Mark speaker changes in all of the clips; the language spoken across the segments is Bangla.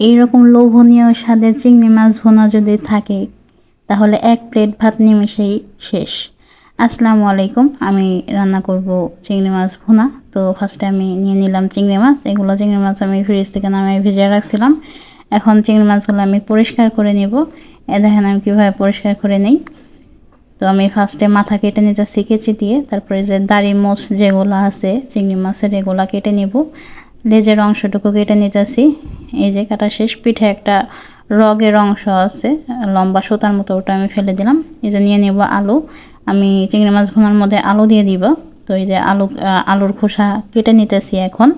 Speaker 1: এইরকম লোভনীয় স্বাদের চিংড়ি মাছ ভোনা যদি থাকে, তাহলে এক প্লেট ভাত নিমেষেই শেষ। আসসালামু আলাইকুম, আমি রান্না করব চিংড়ি মাছ ভোনা। তো ফার্স্টে আমি নিয়ে নিলাম চিংড়ি মাছ। এগুলো চিংড়ি মাছ আমি ফ্রিজ থেকে নামিয়ে ভিজিয়ে রাখছিলাম। এখন চিংড়ি মাছগুলো আমি পরিষ্কার করে নেব। এ দেখেন আমি কীভাবে পরিষ্কার করে নেই। তো আমি ফার্স্টে মাথা কেটে নিতে শিখেছি দিয়ে, তারপরে যে দাড়ি মোচ যেগুলো আছে, চিংড়ি মাছের এগুলো কেটে নেব। লেজের অংশটুকু কেটে নিতেছি। এই যে কাটা শেষ পিঠে একটা রগের অংশ আছে, লম্বা সুতার মতো ওটা আমি ফেলে দিলাম। এই যে নিয়ে নেব আলু। আমি চিংড়ি মাছ ভোনার মধ্যে আলু দিয়ে দিব। তো এই যে আলু আলুর খোসা কেটে নিতেছি এখন।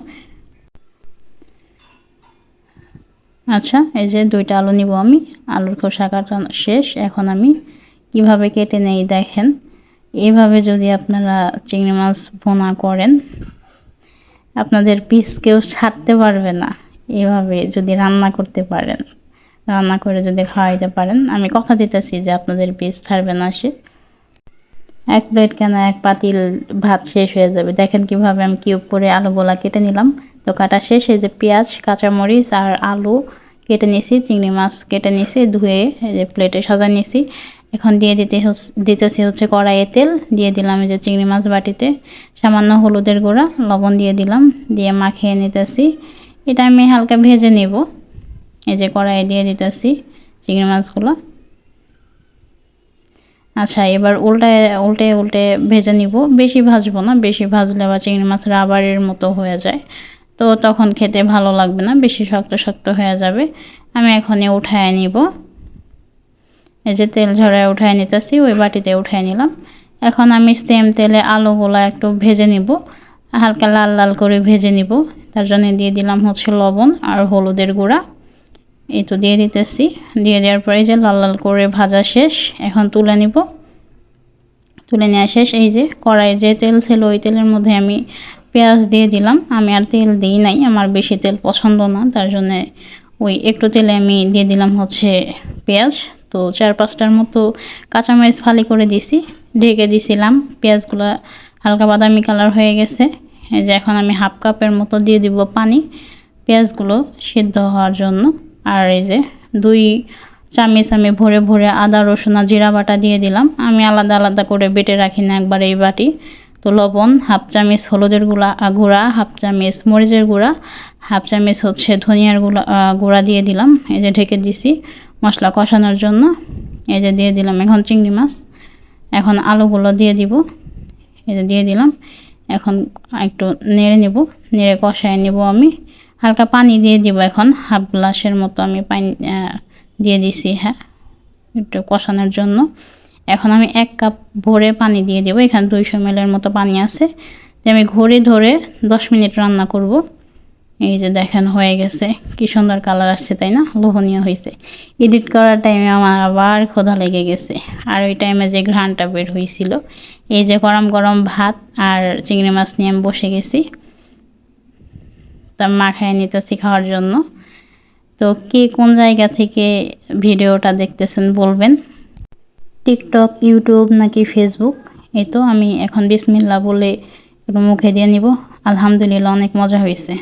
Speaker 1: আচ্ছা এই যে দুইটা আলু নিব আমি। আলুর খোসা কাটা শেষ। এখন আমি কীভাবে কেটে নেই দেখেন। এভাবে যদি আপনারা চিংড়ি মাছ ভোনা করেন আপনাদের পিস কেউ ছাড়তে পারবে না। এভাবে যদি রান্না করতে পারেন। রান্না করে যদি খাওয়াইতে পারেন। আমি কথা দিতেছি যে আপনাদের পিস ছাড়বে না সে। এক প্লেট কেন এক পাতিল ভাত শেষ হয়ে যাবে। দেখেন কীভাবে আমি কিউব করে আলুগুলা কেটে নিলাম। তো কাটা শেষ, এই যে পেঁয়াজ, কাঁচামরিচ আর আলু কেটে নিয়েছি চিংড়ি মাছ কেটে নিয়েছি ধুয়ে এই যে প্লেটে সাজা নিয়েছি এখন দিয়ে দিতে দিতেছি হচ্ছে কড়াইয়ে তেল, দিয়ে দিলাম এই যে চিংড়ি মাছ বাটিতে, সামান্য হলুদের গুঁড়া, লবণ দিয়ে দিলাম, দিয়ে মাখিয়ে নিতেছি। এটা আমি হালকা ভেজে নেব। এই যে কড়াইয়ে দিয়ে দিতেছি চিংড়ি মাছগুলো। আচ্ছা এবার উল্টে উল্টে উল্টে ভেজে নিব। বেশি ভাজবো না, বেশি ভাজলে আবার চিংড়ি মাছ রাবারের মতো হয়ে যায়। তো তখন খেতে ভালো লাগবে না, বেশি শক্ত শক্ত হয়ে যাবে। আমি এখনই উঠায় নিব। এই যে তেল ঝরায় উঠায় নিতেছি, ওই বাটিতে উঠায় নিলাম। এখন আমি সেম তেলে আলুগুলো একটু ভেজে নিব। হালকা লাল লাল করে ভেজে নিব। তার জন্য দিয়ে দিলাম হচ্ছে লবণ আর হলুদের গুঁড়া। এই তো দিয়ে দিতেছি। দিয়ে দেওয়ার পরে যে লাল লাল করে ভাজা শেষ, এখন তুলে নিব। তুলে নেওয়া শেষ। এই যে কড়াই যে তেল ছিল, ওই তেলের মধ্যে আমি পেঁয়াজ দিয়ে দিলাম। আমি আর তেল দিই নাই, আমার বেশি তেল পছন্দ না। তার জন্যে ওই একটু তেলে আমি দিয়ে দিলাম হচ্ছে পেঁয়াজ। তো চার পাঁচটার মতো কাঁচামরিচ ফালি করে দিছি, ঢেকে দিছিলাম, পেঁয়াজগুলো হালকা বাদামি কালার হয়ে গেছে। এই যে এখন আমি হাফ কাপের মতো দিয়ে দিব পানি, পেঁয়াজগুলো সিদ্ধ হওয়ার জন্য। আর এই যে দুই চামিচ আমি ভরে ভরে আদা, রসুন আর জিরা বাটা দিয়ে দিলাম। আমি আলাদা আলাদা করে বেটে রাখি না একবার এই বাটি। তো লবণ, হাফ চামিচ হলুদের গুঁড়া গুঁড়া, হাফ চামিচ মরিচের গুঁড়া, হাফ চামিচ হচ্ছে ধনিয়ার গুঁড়া গুঁড়া দিয়ে দিলাম, এই যে ঢেকে দিছি মশলা কষানোর জন্য, এই যে দিয়ে দিলাম এখন চিংড়ি মাছ, এখন আলুগুলো দিয়ে দিব, এই যে দিয়ে দিলাম, এখন একটু নেড়ে নেব, নেড়ে কষায় নেব আমি, হালকা পানি দিয়ে দিব এখন, হাফ গ্লাসের মতো আমি পানি দিয়ে দিছি হ্যাঁ একটু কষানোর জন্য। এখন আমি এক কাপ ভরে পানি দিয়ে দেবো। এখানে দুইশো এর মতো পানি আছে। আমি ঘড়ি ধরে দশ মিনিট রান্না করব। এই যে দেখেন হয়ে গেছে। কি সুন্দর কালার আসছে, তাই না? লোভনীয় হয়েছে। এডিট করার টাইমে আমার আবার ক্ষোধা লেগে গেছে। আর ওই টাইমে যে ঘ্রানটা বের হয়েছিল, এই যে গরম গরম ভাত আর চিংড়ি মাছ নিয়ে আমি বসে গেছি। তা মাখায় নিতেছি খাওয়ার জন্য। তো কে কোন জায়গা থেকে ভিডিওটা দেখতেছেন বলবেন। টিকটক ইউটিউব নাকি ফেসবুক এই তো আমি এখন বিসমিল্লা বলে মুখে দিয়ে নিব। আলহামদুলিল্লাহ, অনেক মজা হয়েছে।